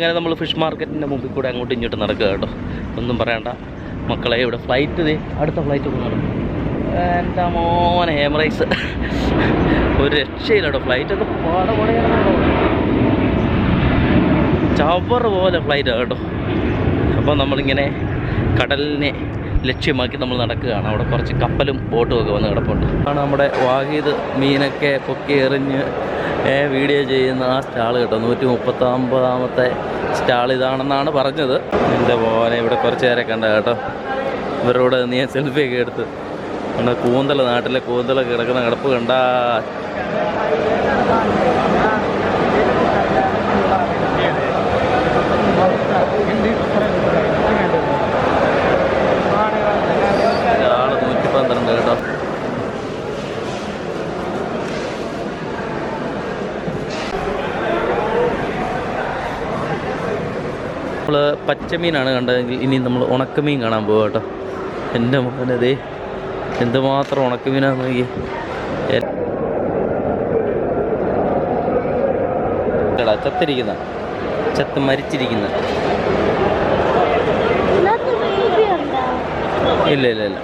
അങ്ങനെ നമ്മൾ ഫിഷ് മാർക്കറ്റിന്റെ മുമ്പിൽ കൂടെ അങ്ങോട്ടും ഇങ്ങോട്ടും നടക്കുക കേട്ടോ. ഒന്നും പറയണ്ട. മക്കളെ ഇവിടെ ഫ്ലൈറ്റ് അടുത്ത ഫ്ലൈറ്റ് പോകുന്നുണ്ട് എന്റെ മോനെ ഹേമറൈസ് ഒരു രക്ഷയില്ല കേട്ടോ ഫ്ലൈറ്റ് ഒക്കെ പാട പടയാണോ ചവർ പോലെ ഫ്ലൈറ്റാണ് കേട്ടോ. അപ്പോൾ നമ്മളിങ്ങനെ കടലിനെ ലക്ഷ്യമാക്കി നമ്മൾ നടക്കുകയാണ്. അവിടെ കുറച്ച് കപ്പലും ബോട്ടും ഒക്കെ വന്ന് കിടപ്പുണ്ട്. ആണ് നമ്മുടെ വാഹിദ് മീനൊക്കെ പൊക്കി എറിഞ്ഞ് വീഡിയോ ചെയ്യുന്ന ആ സ്റ്റാൾ കേട്ടോ. നൂറ്റി മുപ്പത്തൊമ്പതാമത്തെ സ്റ്റാൾ ഇതാണെന്നാണ് പറഞ്ഞത്. എന്റെ പോലെ ഇവിടെ കുറച്ച് പേരെ കണ്ട കേട്ടോ. ഇവരോട് നീ സെൽഫി ഒക്കെ എടുത്ത്. നമ്മുടെ കൂന്തൽ നാട്ടിലെ കൂന്തലൊക്കെ കിടക്കുന്ന കിടപ്പ് കണ്ടാ ആൾ നൂറ്റി പന്ത്രണ്ട് കേട്ടോ നമ്മൾ പച്ചമീനാണ് കണ്ടതെങ്കിൽ ഇനി നമ്മൾ ഉണക്കമീൻ കാണാൻ പോകാം കേട്ടോ. എന്റെ മോനതേ എന്തുമാത്രം ഉണക്കമീനാന്ന് നോക്കി കേടാ ചത്തിരിക്കുന്ന. ചത്ത് മരിച്ചിരിക്കുന്ന. ഇല്ല ഇല്ല ഇല്ല.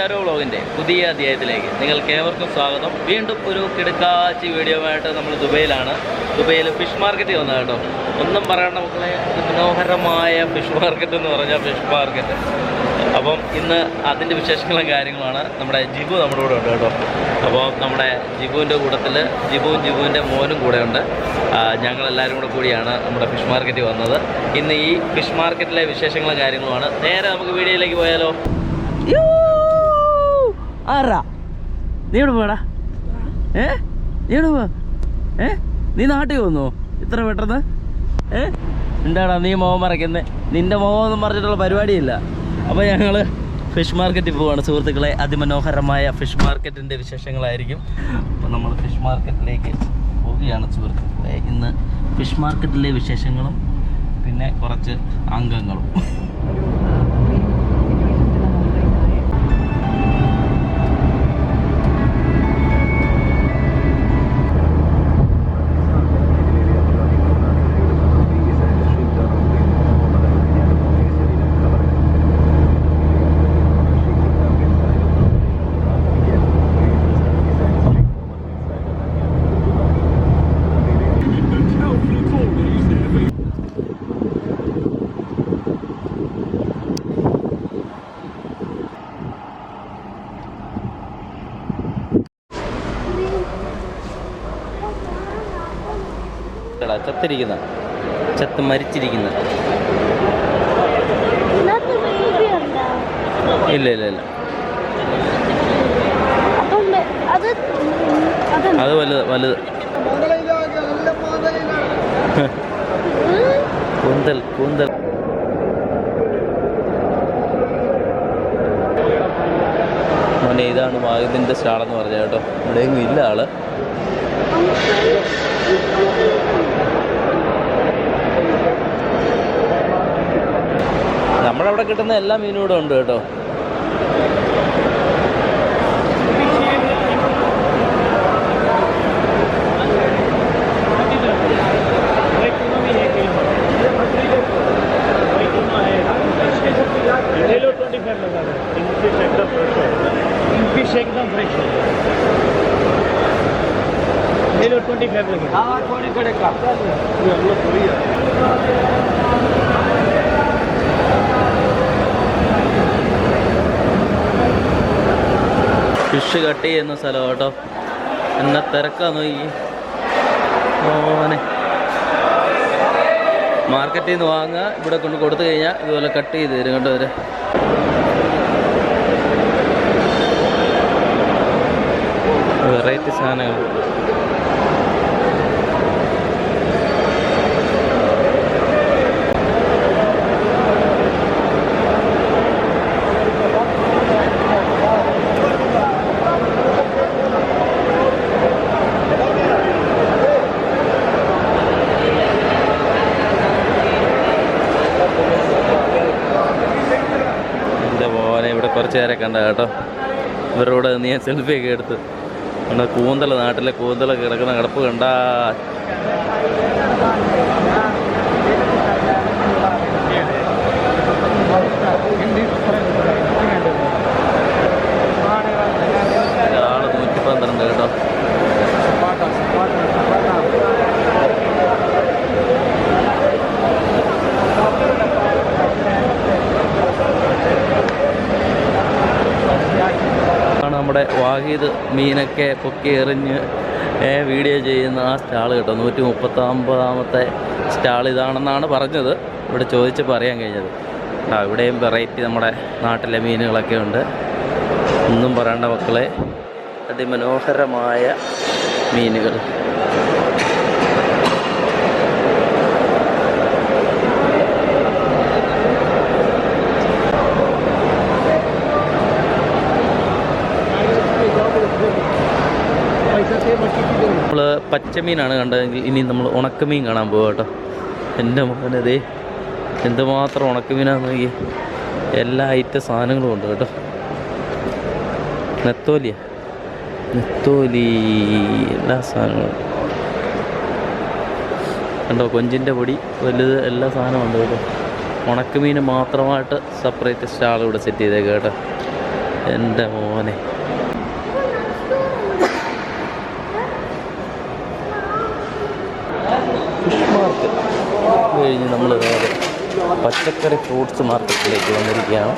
ബെഞ്ചാരോ വ്ളോഗിന്റെ പുതിയ അധ്യായത്തിലേക്ക് നിങ്ങൾക്ക് ഏവർക്കും സ്വാഗതം. വീണ്ടും ഒരു കിടക്കാച്ചി വീഡിയോയുമായിട്ട് നമ്മൾ ദുബൈയിലാണ്. ദുബൈയിൽ ഫിഷ് മാർക്കറ്റ് വന്നത് കേട്ടോ. ഒന്നും പറയണ്ട മക്കളെ മനോഹരമായ ഫിഷ് മാർക്കറ്റ് എന്ന് പറഞ്ഞാൽ ഫിഷ് മാർക്കറ്റ് അപ്പം ഇന്ന് അതിന്റെ വിശേഷങ്ങളും കാര്യങ്ങളുമാണ്. നമ്മുടെ ജിബു നമ്മുടെ കൂടെ ഉണ്ട് കേട്ടോ. അപ്പോൾ നമ്മുടെ ജിബുവിന്റെ കൂട്ടത്തിൽ ജിബുവും ജിബുവിന്റെ മോനും കൂടെ ഉണ്ട്. ഞങ്ങളെല്ലാവരും കൂടെ കൂടിയാണ് നമ്മുടെ ഫിഷ് മാർക്കറ്റിൽ വന്നത്. ഇന്ന് ഈ ഫിഷ് മാർക്കറ്റിലെ വിശേഷങ്ങളും കാര്യങ്ങളുമാണ്. നേരെ നമുക്ക് വീഡിയോയിലേക്ക് പോയാലോ. ആരാ? നീ ഇവിടെ പോടാ ഏ? നീ ഇവിടെ പോ ഏ? നീ നാട്ടിൽ വന്നോ ഇത്ര പെട്ടെന്ന്? ഏ? എന്താടാ നീ മോഹം മറയ്ക്കുന്നത് നിന്റെ മോഹം ഒന്നും മറിച്ചിട്ടുള്ള പരിപാടിയില്ല. അപ്പോൾ ഞങ്ങൾ ഫിഷ് മാർക്കറ്റിൽ പോവാണ്. സുഹൃത്തുക്കളെ അതിമനോഹരമായ ഫിഷ് മാർക്കറ്റിന്റെ വിശേഷങ്ങളായിരിക്കും. അപ്പോൾ നമ്മൾ ഫിഷ് മാർക്കറ്റിലേക്ക് പോവുകയാണ് സുഹൃത്തുക്കളെ. ഇന്ന് ഫിഷ് മാർക്കറ്റിലെ വിശേഷങ്ങളും പിന്നെ കുറച്ച് അംഗങ്ങളും. ചത്തിരിക്കുന്ന ചത്ത് മരിച്ചിരിക്കുന്ന. ഇല്ല ഇല്ല ഇല്ല. അത് വലുത് വലുത്. കൂന്തൽ കൂന്തൽ. മോനെ ഇതാണ് വാഗതിന്റെ സ്റ്റാളെന്ന് പറഞ്ഞ കേട്ടോ. ഇവിടെയെങ്കിലും ഇല്ല ആൾ. നമ്മളവിടെ കിട്ടുന്ന എല്ലാ മീനും ഇവിടെ ഉണ്ട് കേട്ടോ ले लो ट्वेंटी फाइव लगा दो इनफिश एकदम फ्रेश है इनफिश एकदम फ्रेश है ले लो ट्वेंटी फाइव लगे हाँ थोड़ी कड़े का ഫിഷ് കട്ട് ചെയ്യുന്ന സ്ഥലം കേട്ടോ. എന്നാ തിരക്കാ നോക്കി ഓനെ മാർക്കറ്റിൽ നിന്ന് വാങ്ങുക ഇവിടെ കൊണ്ട് കൊടുത്തു കഴിഞ്ഞാൽ ഇതുപോലെ കട്ട് ചെയ്ത് തരും കേട്ടോ അവർ വെറൈറ്റി സാധനങ്ങൾ. കുറച്ച് പേരെ കണ്ട കേട്ടോ. ഇവരോട് നീ സെൽഫിയൊക്കെ എടുത്ത്. നമ്മുടെ കൂന്തൽ നാട്ടിലെ കൂന്തൽ കിടക്കുന്ന കിടപ്പ് കണ്ടാ. മീനൊക്കെ പൊക്കി എറിഞ്ഞ് വീഡിയോ ചെയ്യുന്ന ആ സ്റ്റാൾ കേട്ടോ. നൂറ്റി മുപ്പത്തൊമ്പതാമത്തെ സ്റ്റാൾ ഇതാണെന്നാണ് പറഞ്ഞത്. ഇവിടെ ചോദിച്ചപ്പോൾ അറിയാൻ കഴിഞ്ഞത്. ആ ഇവിടെയും വെറൈറ്റി നമ്മുടെ നാട്ടിലെ മീനുകളൊക്കെ ഉണ്ട്. ഒന്നും പറയേണ്ട മക്കളെ. അതിമനോഹരമായ മീനുകൾ നമ്മൾ പച്ചമീനാണ് കണ്ടതെങ്കിൽ ഇനി നമ്മൾ ഉണക്കമീൻ കാണാൻ പോകാം കേട്ടോ. എന്റെ മോനതേ എന്തുമാത്രം ഉണക്കമീനാന്ന് നോക്കി. എല്ലാ ഐറ്റം സാധനങ്ങളും ഉണ്ട് കേട്ടോ. നെത്തോലിയ. നെത്തോലി എല്ലാ സാധനങ്ങളും. കണ്ടോ കൊഞ്ചിന്റെ പൊടി വലുത് എല്ലാ സാധനവും ഉണ്ട് കേട്ടോ. ഉണക്കമീൻ മാത്രമായിട്ട് സെപ്പറേറ്റ് സ്റ്റാൾ ഇവിടെ സെറ്റ് ചെയ്തേക്കാം കേട്ടോ. എന്റെ മോനെ. കഴിഞ്ഞ് നമ്മൾ നേരെ പച്ചക്കറി ഫ്രൂട്ട്സ് മാർക്കറ്റിലേക്ക് വന്നിരിക്കുകയാണ്.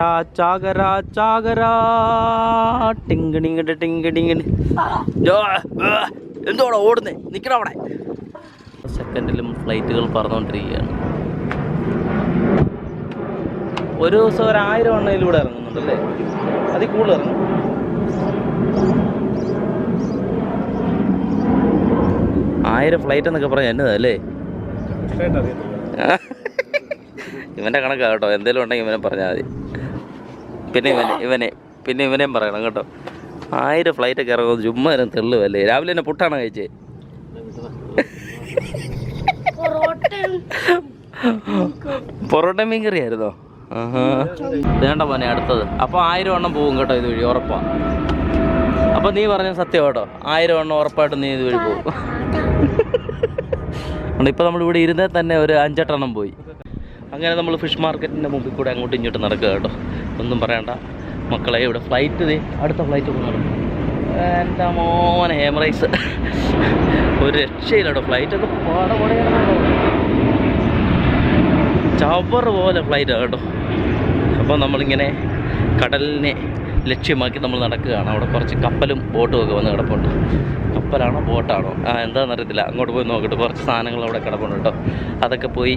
ആ, ചാകര ചാകര. ടിങ്കിടിങ്ങട് ടിങ്കിടിങ്ങട് എന്തോടാ ഓടുന്നേ? നിക്കണ അവിടെ. സെക്കൻഡിലും ഫ്ലൈറ്റുകൾ പറന്നുകൊണ്ടിരിക്കുകയാണ് ഒരു ദിവസം ഒരു ആയിരം എണ്ണയിലൂടെ ഇറങ്ങുന്നുണ്ടല്ലേ അതിൽ കൂടുതൽ ഇറങ്ങും. ആയിരം ഫ്ലൈറ്റ് എന്നൊക്കെ പറഞ്ഞ എന്നതല്ലേ ഇവന്റെ കണക്കാ കേട്ടോ. എന്തേലും ഉണ്ടെങ്കിൽ ഇവനെ പറഞ്ഞാൽ മതി. പിന്നെ ഇവനെ ഇവനെ പിന്നെ ഇവനെയും പറയണം കേട്ടോ. ആയിരം ഫ്ലൈറ്റൊക്കെ ഇറങ്ങുന്നത് ചുമ്മാ ഇരുന്ന് തെള്ളുവല്ലേ? രാവിലെ തന്നെ പുട്ടാണോ കഴിച്ചേ? പൊറോട്ട മീൻ കറി ആയിരുന്നോ ആഹാ. വേണ്ട പോനെ അടുത്തത്. അപ്പോൾ ആയിരം എണ്ണം പോകും കേട്ടോ ഇത് വഴി ഉറപ്പാ. അപ്പോൾ നീ പറഞ്ഞ സത്യം കേട്ടോ. ആയിരം എണ്ണം ഉറപ്പായിട്ട് നീ ഇത് വഴി പോകും ഇപ്പൊ നമ്മൾ ഇവിടെ ഇരുന്നേ തന്നെ ഒരു അഞ്ചെട്ടെണ്ണം പോയി. അങ്ങനെ നമ്മൾ ഫിഷ് മാർക്കറ്റിന്റെ മുമ്പിൽ കൂടെ അങ്ങോട്ടും ഇങ്ങോട്ടും നടക്കുക കേട്ടോ. ഒന്നും പറയണ്ട. മക്കളെ ഇവിടെ ഫ്ലൈറ്റ് അടുത്ത ഫ്ലൈറ്റ് പോകുന്നുണ്ട് എന്റെ മോനെ ഹേമറൈസ്. ഒരു രക്ഷയില്ല ഫ്ലൈറ്റ് ഒക്കെ പാടെ പടയാണോ ചവർ പോലെ ഫ്ലൈറ്റാണ് കേട്ടോ. അപ്പോൾ നമ്മളിങ്ങനെ കടലിനെ ലക്ഷ്യമാക്കി നമ്മൾ നടക്കുകയാണ്. അവിടെ കുറച്ച് കപ്പലും ബോട്ടും ഒക്കെ വന്ന് കിടപ്പുണ്ട്. കപ്പലാണോ ബോട്ടാണോ? ആ എന്താണെന്ന് അറിയത്തില്ല അങ്ങോട്ട് പോയി നോക്കട്ടെ. കുറച്ച് സാധനങ്ങൾ അവിടെ കിടപ്പുണ്ട് കേട്ടോ. അതൊക്കെ പോയി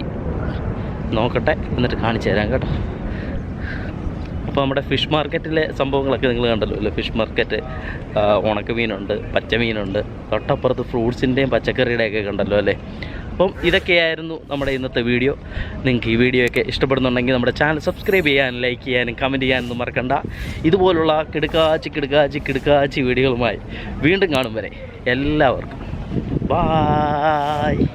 നോക്കട്ടെ. എന്നിട്ട് കാണിച്ചു തരാം കേട്ടോ. അപ്പോൾ നമ്മുടെ ഫിഷ് മാർക്കറ്റിലെ സംഭവങ്ങളൊക്കെ നിങ്ങൾ കണ്ടല്ലോ അല്ലേ? ഫിഷ് മാർക്കറ്റ് ഉണക്കമീനുണ്ട് പച്ചമീനുണ്ട്. തൊട്ടപ്പുറത്ത് ഫ്രൂട്ട്സിന്റെയും പച്ചക്കറിയുടെയൊക്കെ കണ്ടല്ലോ അല്ലേ? അപ്പം ഇതൊക്കെയായിരുന്നു നമ്മുടെ ഇന്നത്തെ വീഡിയോ. നിങ്ങൾക്ക് ഈ വീഡിയോയൊക്കെ ഇഷ്ടപ്പെടുന്നുണ്ടെങ്കിൽ നമ്മുടെ ചാനൽ സബ്സ്ക്രൈബ് ചെയ്യാനും ലൈക്ക് ചെയ്യാനും കമന്റ് ചെയ്യാനൊന്നും മറക്കണ്ട. ഇതുപോലുള്ള കിടുക്കാച്ചി കിടുക്കാച്ചി കിടുക്കാച്ചി വീഡിയോകളുമായി വീണ്ടും കാണും വരെ. എല്ലാവർക്കും. ബായ്